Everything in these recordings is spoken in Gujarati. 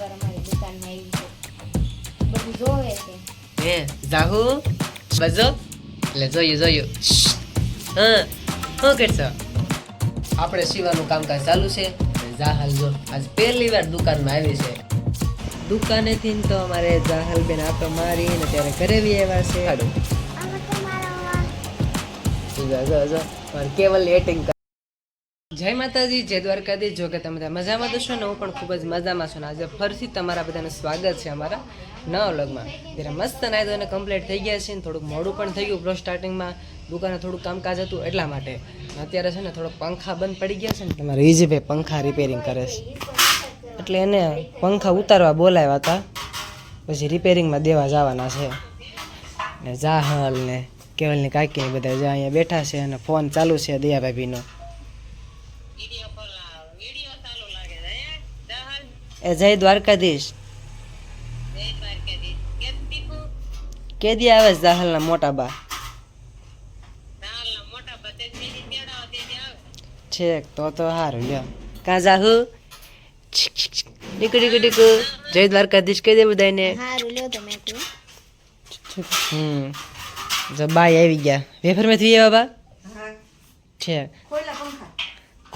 વાર અમારી દુકાનમાં આવી છે બધું જોવે છે. હે જાહુ બજો એટલે જોયું જોયું. હા શું કરશો? આપણે સીવાનું કામકાજ ચાલુ છે. જાહલ જો આજ પહેલી વાર દુકાનમાં આવી છે. દુકાનેથી ને તો અમારે જાહલ બેન આટો મારી ને ત્યારે ઘરે બી આવ્યા છે. જો જો જો મારે કેવલ એટિંગ જય માતાજી, જય દ્વારકાધીશ. જો કે તમે બધા મજામાં તો છો ને, હું પણ ખૂબ જ મજામાં છું ને. આજે ફરીથી તમારા બધાનું સ્વાગત છે અમારા નવા વ્લોગમાં. ત્યારે મસ્ત નાયદો એને કમ્પ્લીટ થઈ ગયા છે ને, થોડુંક મોડું પણ થઈ ગયું પ્લસ સ્ટાર્ટિંગમાં દુકાને થોડું કામકાજ હતું એટલા માટે. અત્યારે છે ને, થોડોક પંખા બંધ પડી ગયા છે ને, તમારે ઈજીભાઈ પંખા રિપેરિંગ કરે છે. એટલે એને પંખા ઉતારવા બોલાવ્યા હતા. પછી રિપેરિંગમાં દેવા જવાના છે. ને જાહલ ને કેવલ ને કાકી ને બધા જ્યાં અહીંયા બેઠા છે અને ફોન ચાલુ છે દયા ભાભીનો જય દ્વારકાધીશ. કે દી આવે છે જાહલના મોટા બા? છેક તો તો હારું લ્યો. કાં જાહુ? ડીકુ ડીકુ ડીકુ. જય દ્વારકાધીશ કહી દે બધાને સારું લ્યો તમે હમ. જો બાય આવી ગયા. વેફર મેથી આવ્યા બા? છે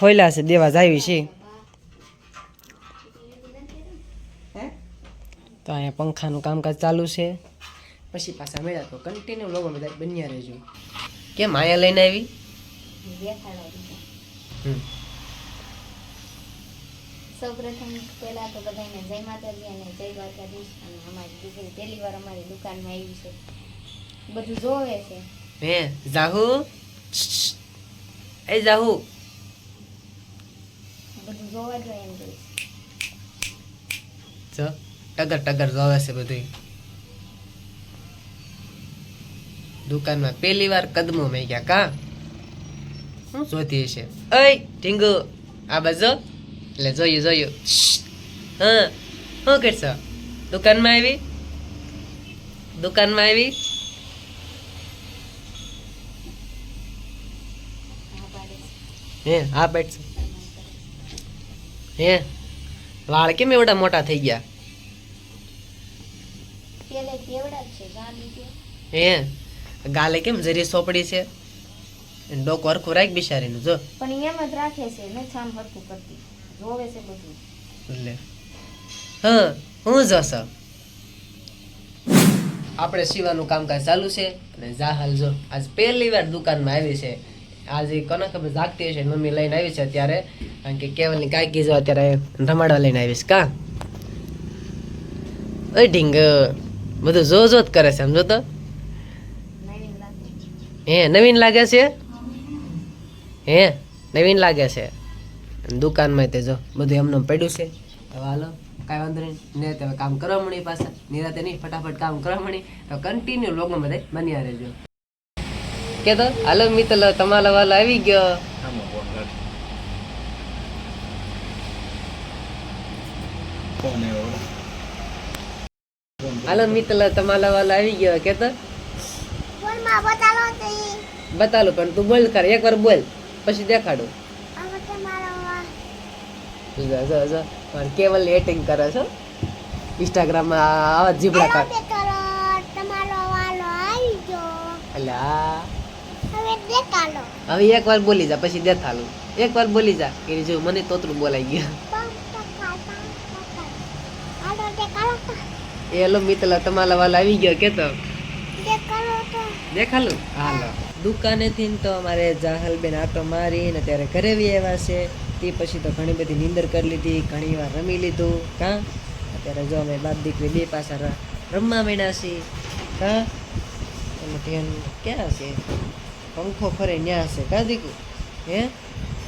ખોયલા છે દેવા જાવી છે. તો અહીંયા પંખાનું કામકાજ ચાલુ છે. પછી પાછા મેળા તો કન્ટિન્યુ લોકો બધા બન્યા રહેજો. કેમ આયા લઈને આવી? હમ. સૌપ્રથમ પહેલા તો બધાને જય માતાજી અને જય દ્વારકાધીશ. અને અમારી દીકરી પહેલી વાર અમારી દુકાનમાં આવી છે. બધું જોવે છે. હે જાહુ? એ જાહુ બધું જોવા જોઈએ એમ કહીશ જો ટગર ટગર જોવે છે બધું દુકાનમાં પહેલી વાર કદમો મેં ગયા કા? શું જોતી હશે અય ટીંગુ આ બાજુ. એટલે જોયું જોયું. હા શું કરશો? દુકાનમાં આવી? દુકાનમાં આવી? હા હે હા બેઠ હે? વાળ કેમ એવડા મોટા થઈ ગયા? હે? ગાલે કેમ જરી સોપડી છે? ડોકો હરખું રાખ બિચારીનું જો. પણ એમ જ રાખે છે ને છામ હરખું કરતી. જોવે છે બધું. લે. હા હું જશો આપણે સીવાનું કામકાજ ચાલુ છે અને જાહલ જો આજ પહેલી વાર દુકાનમાં આવી છે. આજે કોને ખબર જાગતી હશે મમ્મી લઈને આવી છે અત્યારે. કારણ કે કેવલની કાકી જો અત્યારે રમાડવા લઈને આવીશ. કા? ઓય ઢીંગ, બધું જો જો કરે છે, સમજો તો. હે, નવીન લાગે છે? હે, નવીન લાગે છે. દુકાનમાં તે જો, બધું એમને એમ પડ્યું છે. હવે હાલો, કાંઈ વાંધો નહીં. ને તમે કામ કરવા મળી પાછા. નિરાતે નહીં, ફટાફટ કામ કરવા મળી. તો કન્ટિન્યુ લોકો બધે બન્યા રહેજો. કે તો હાલો મિત્ર તમારો વાલો આવી ગયો. હાલો મિત્ર તમારો વાલો આવી ગયો. કે તો બતાલું પણ તું બોલ કર એકવાર બોલ પછી દેખાડું. કેવલ એટિંગ કરે છો ઇન્સ્ટાગ્રામમાં આવા જીબડા કાઢ. એટલે આ હવે એક વાર બોલી જા પછી દેખાડું એક વાર બોલી જા કે જો મને તોતરું બોલાઈ ગયું. એ હેલો મિત્ર તમારા વાલ આવી ગયો કે તો? દેખાલું હાલો? દુકાનેથી ને તો અમારે જાહલબેન આટો મારી ને ત્યારે ઘરે બી આવ્યા છે. તે પછી તો ઘણી બધી નીંદર કરી લીધી ઘણી વાર રમી લીધું. કાં? અત્યારે જો અમે બાપ દીકરી બે પાછા રમવા માંડ્યા છીએ. કાં? એનું ધ્યાન ક્યાં છે પંખો ફરે ન્યા છે કાં દીકુ હે?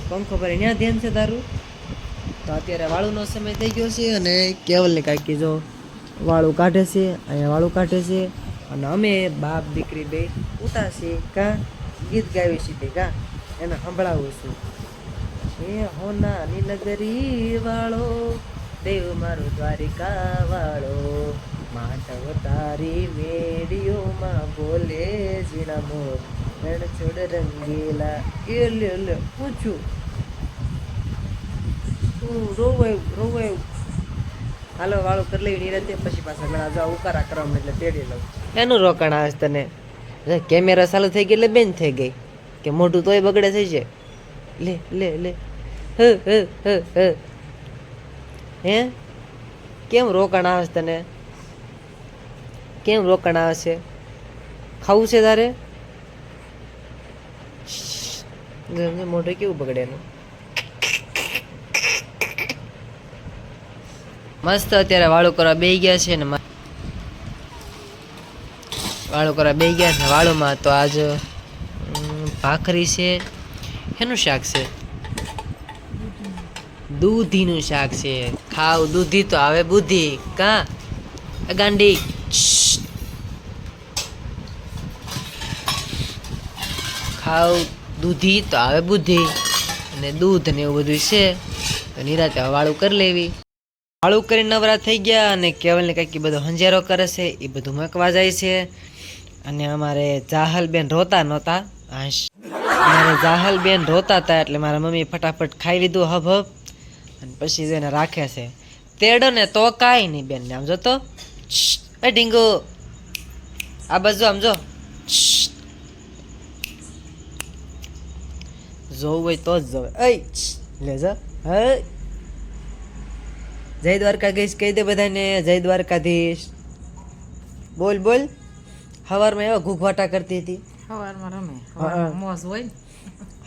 પંખો ફરે ન્યા ધ્યાન છે તારું? તો અત્યારે વાળુનો સમય થઈ ગયો છે અને કેવલને કાંઈક જો વાળું કાઢે છે, અહીંયા વાળું કાઢે છે અને અમે બાપ, દીકરી બે ઉતા છીએ. કા? ગીત ગાવી છીએ કા? એને સંભળાવું છું. એ હોનાની નગરી વાળો, દેવ મારો દ્વારિકા વાળો માટવ તારી મેડીઓમાં બોલે જીણા મોર. રણ છોડ રંગીલા. એ લે લે, પૂછું. તું રોવાયું રોવાયું. હાલો, વાળું કરી લઈ નિરાતે પછી પાછા જાવ ઉકારા કરવા એટલે તેડી લઉં. એનું રોકાણ આવે તને? કેમેરા ચાલુ થઈ ગઈ એટલે બેન થઈ ગઈ. કે મોઢું તોય બગડે થઈ છે લે લે લે. હ હ હ હ. હે? કેમ રોકાણ આવે તને? કેમ રોકાણ આવે છે? ખાવું છે તારે? જો, જો, મોઢું કેવું બગડે એનું? મસ્ત અત્યારે વાળું કરવા બે ગયા છે ને વાળું કરવા બે ગયા છે વાળુમાં તો આજ ભાખરી છે. એનું શાક છે? દૂધીનું શાક છે. ખાવ દૂધી તો આવે બુદ્ધિ. કા? ગાંડી. ખાવ દૂધી તો આવે બુદ્ધિ. અને દૂધ ને એવું બધું છે. તો નિરાતે વાળું કરી લેવી. વાળું કરીને નવરા થઈ ગયા અને કેવલને કંઈક બધો હંજારો કરે છે. એ બધું મૂકવા જાય છે. અને અમારે જાહલબેન રોતા નહોતા. હાશ અમારે જાહલબેન રોતા હતા એટલે મારા મમ્મી ફટાફટ ખાઈ લીધું હબ હબ. અને પછી એને રાખે છે. તેડો ને તો કાંઈ નહીં બેન, આમ જો તો. એ ઢીંગો. આ બાજુ આમ જો. જોવું હોય તો જ જવે. લે જા. હે જય દ્વારકાધીશ કહી દે બધાને જય દ્વારકાધીશ. બોલ બોલ. હવારમાં એવા ઘૂઘવાટા કરતી હતી. સવારમાં રમે. હા. હોય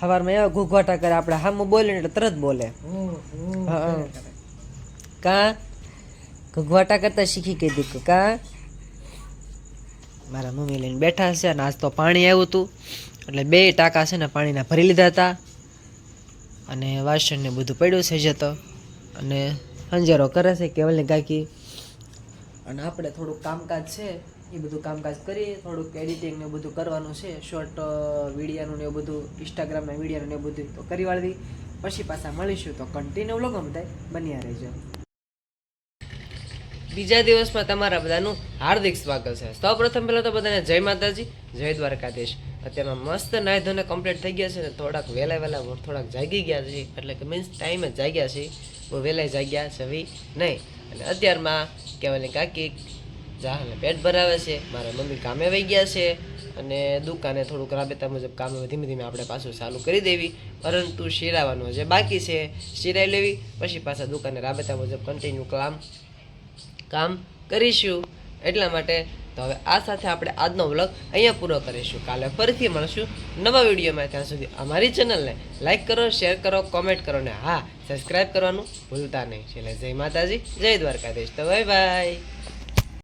હવારમાં એવા ઘૂઘવાટા કરે. આપણે હામું બોલે ને એટલે તરત બોલે. હા, હા. કા? ઘૂઘવાટા કરતા શીખી ગઈ હતી કા? મારા મમ્મી લઈને બેઠા છે અને આજ તો પાણી આવ્યું હતું. એટલે બે ટાંકા છે ને પાણીના ભરી લીધા હતા. અને વાસણ ને બધું પડ્યું છે જતો અને અંજારો કરે છે કેવલની કાકી અને આપણે થોડુંક કામકાજ છે, એ બધું કામકાજ કરીએ. થોડુંક એડિટિંગ ને બધું કરવાનું છે. શોર્ટ વિડીયાનું ને બધું ઇન્સ્ટાગ્રામના વિડીયાનું ને બધું તો કરી વાળવી પછી પાછા મળીશું તો કન્ટિન્યુ લોકો થાય. બન્યા રહેજો. બીજા દિવસમાં તમારા બધાનું હાર્દિક સ્વાગત છે. સૌપ્રથમ પહેલાં તો બધાને જય માતાજી, જય દ્વારકાધીશ. અત્યારમાં મસ્ત નાહી ધોને કમ્પ્લીટ થઈ ગયા છે ને થોડાક વહેલા વહેલા થોડાક જાગી ગયા છે, એટલે કે મીન્સ ટાઈમે જાગ્યા છે, બહુ વહેલા જાગ્યા છે નહીં. અને અત્યારમાં કહેવાની કાકી જાહને પેટ ભરાવે છે, મારા મમ્મી કામે વહી ગયા છે અને દુકાને થોડુંક રાબેતા મુજબ કામ ધીમે ધીમે આપણે પાછું ચાલુ કરી દેવી. પરંતુ શિરાવાનું જે બાકી છે, શિરાઈ લેવી, પછી પાછા દુકાને રાબેતા મુજબ કન્ટિન્યુ કામ કામ કરીશું. એટલા માટે તો હવે આ સાથે આપણે આજનો વ્લોગ અહીંયા પૂરો કરીશું. કાલે ફરીથી મળશું નવા વિડીયોમાં. ત્યાં સુધી અમારી ચેનલને લાઇક કરો શેર કરો કોમેન્ટ કરો ને હા સબસ્ક્રાઈબ કરવાનું ભૂલતા નહીં. છેલ્લે જય માતાજી, જય દ્વારકાધીશ. તો બાય બાય